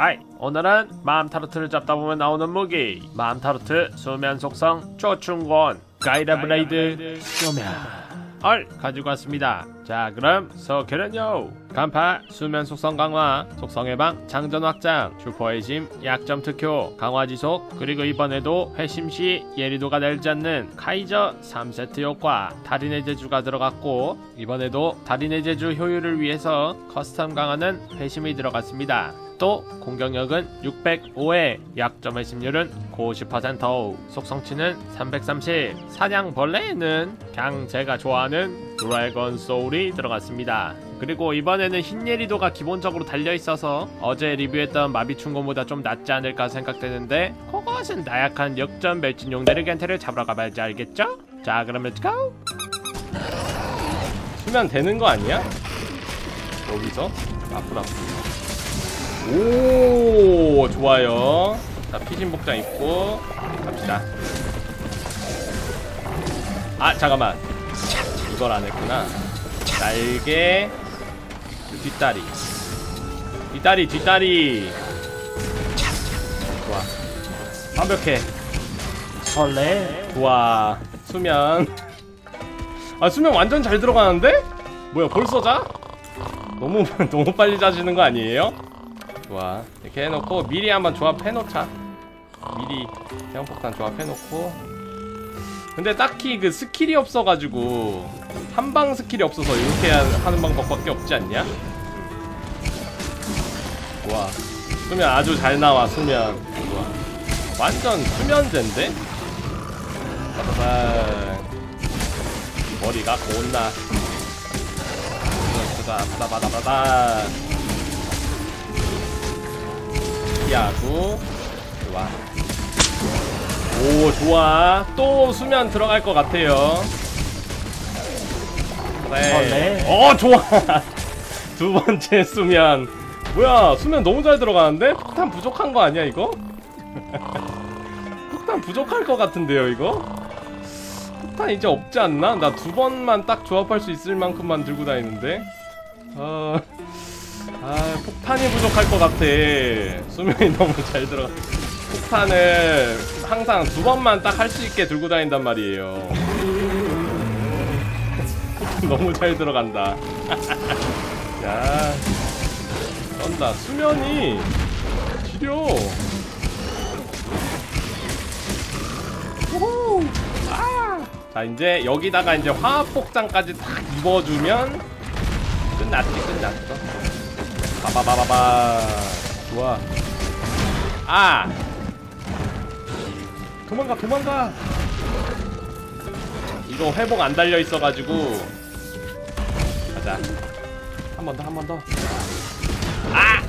아이 오늘은 마음 타르트를 잡다 보면 나오는 무기. 마음 타르트 수면 속성 조충권 가이드 블레이드. 수면. 을 가지고 왔습니다. 자 그럼 서케는요. 간파 수면 속성 강화 속성 해방 장전 확장 슈퍼 회심 약점 특효 강화 지속 그리고 이번에도 회심 시 예리도가 내리지 않는 카이저 3세트 효과 달인의 제주가 들어갔고 이번에도 달인의 제주 효율을 위해서 커스텀 강화는 회심이 들어갔습니다 또 공격력은 605에 약점 회심률은 90% 속성치는 330 사냥벌레에는 그냥 제가 좋아하는 드래곤 소울이 들어갔습니다. 그리고 이번에는 흰예리도가 기본적으로 달려있어서 어제 리뷰했던 마비충곤보다 좀 낫지 않을까 생각되는데 그것은 나약한 역전 멸진용 네르겐테를 잡으러 가봐야지 알겠죠? 자 그럼 렛츠고 수면 되는 거 아니야? 여기서? 앞으로 앞으로 오 좋아요. 자 피신 복장 입고 갑시다. 아 잠깐만. 이걸 안 했구나. 날개 뒷다리. 뒷다리 뒷다리. 좋아. 완벽해. 설레. 좋아. 수면. 아 수면 완전 잘 들어가는데? 뭐야 벌써 자? 너무 너무 빨리 자시는 거 아니에요? 좋아. 이렇게 해놓고 미리 한번 조합해놓자. 미리 태양폭탄 조합해놓고. 근데 딱히 그 스킬이 없어가지고 한방 스킬이 없어서 이렇게 하- 하는 방법밖에 없지 않냐? 좋아. 수면 아주 잘 나와 수면. 좋아. 완전 수면제인데? 빠바바 머리가 곧나. 크다 빠바바바바 피하고 좋아 오 좋아 또 수면 들어갈 것 같아요 그래 설레. 어 좋아 두 번째 수면 뭐야 수면 너무 잘 들어가는데? 폭탄 부족한 거 아니야 이거? 폭탄 부족할 것 같은데요 이거? 폭탄 이제 없지 않나? 나 두 번만 딱 조합할 수 있을 만큼만 들고 다니는데 어... 아 폭탄이 부족할 것 같아. 수면이 너무 잘 들어가 폭탄을 항상 두 번만 딱 할 수 있게 들고 다닌단 말이에요. 너무 잘 들어간다. 야 쩐다. 수면이 지려. 우후. 아. 자 이제 여기다가 이제 화합 복장까지 딱 입어주면 끝났지 끝났어 바바바바바. 좋아. 아! 도망가 도망가! 이거 회복 안 달려 있어가지고. 가자. 한 번 더 한 번더. 아!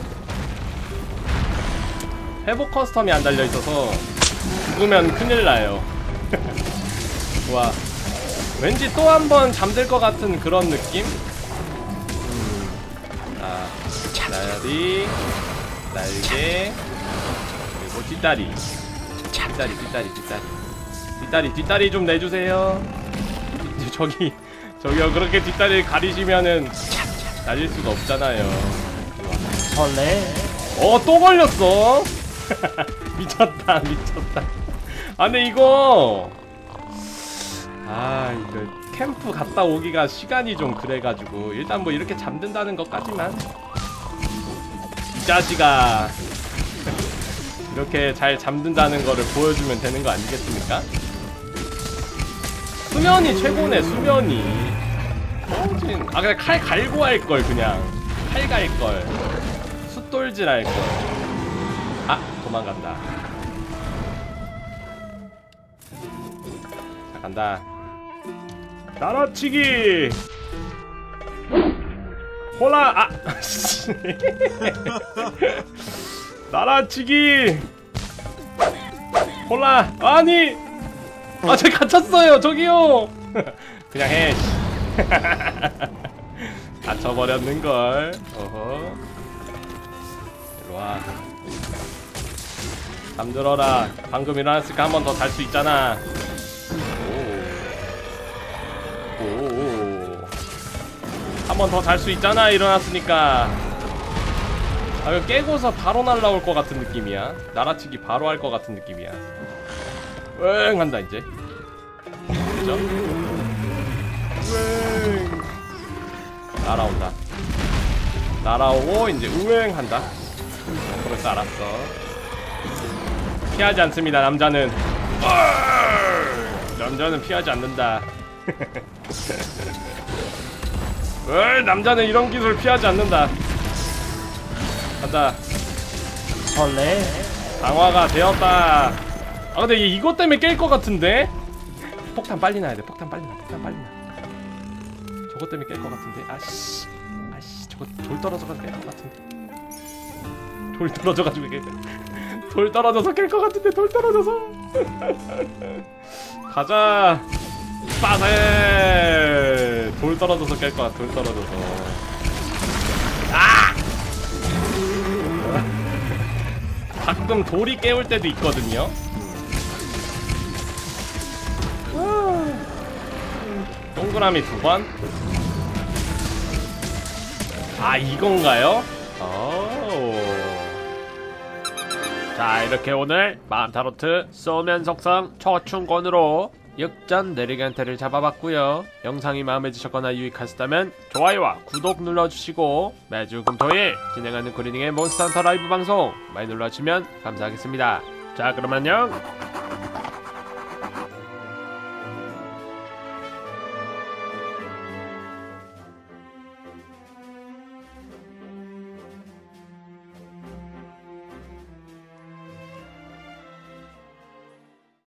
회복 커스텀이 안 달려 있어서 죽으면 큰일 나요. 좋아. 왠지 또 한 번 잠들 것 같은 그런 느낌? 음. 자 날이 날개 그리고 뒷다리 뒷다리 뒷다리 뒷다리 뒷다리 뒷다리 좀 내주세요 뒤- 저기 저기요 그렇게 뒷다리 가리시면은 날릴 수가 없잖아요 좋아. 설레 어, 또 걸렸어. 미쳤다, 미쳤다. 아, 근데 이거. 아, 이거 캠프 갔다 오기가 시간이 좀 그래가지고. 일단 뭐 이렇게 잠든다는 것까지만. 이 자식아. 이렇게 잘 잠든다는 거를 보여주면 되는 거 아니겠습니까? 수면이 최고네, 수면이. 진 아, 그냥 칼 갈고 할 걸, 그냥. 칼 갈 걸. 숫돌질 할 걸. 아, 도망간다. 자, 간다. 날아치기! 홀라! 아! 씨. 날아치기! 홀라! 아니! 아, 저 갇혔어요! 저기요! 그냥 해. 씨. 갇혀버렸는걸. 어허. 일로와 잠들어라 방금 일어났으니까 한 번 더 잘 수 있잖아 오오한 번 더 잘 수 있잖아 일어났으니까. 아 이거 깨고서 바로 날라올 것 같은 느낌이야. 날아치기 바로 할 것 같은 느낌이야. 응 한다 이제. 그죠? 응 날아온다. 날아오고 이제 우행한다. 그래서 알았어. 피하지 않습니다 남자는. 남자는 피하지 않는다 왜 남자는 이런 기술 피하지 않는다. 간다. 설레. 강화가 되었다. 아 근데 얘 이것 때문에 깰 것 같은데? 폭탄 빨리 나야 돼 폭탄 빨리 나 폭탄 빨리 나 저것 때문에 깰 것 같은데? 아씨 아씨 저거 돌 떨어져가지고 깰 것 같은데. 돌 떨어져가지고 깰- 돌 떨어져서 깰 것 같은데 돌 떨어져서. 가자. 빠세 돌 떨어져서 깰것 같아 돌 떨어져서 아! 가끔 돌이 깨울 때도 있거든요 동그라미 두 번. 아 이건가요? 오. 자 이렇게 오늘 맘타로트 소면 속성 초충권으로 역전 내리간테를 잡아봤고요. 영상이 마음에 드셨거나 유익하셨다면 좋아요와 구독 눌러주시고 매주 금토일 진행하는 그리닝의 몬스터 헌터 라이브 방송 많이 눌러주시면 감사하겠습니다. 자 그럼 안녕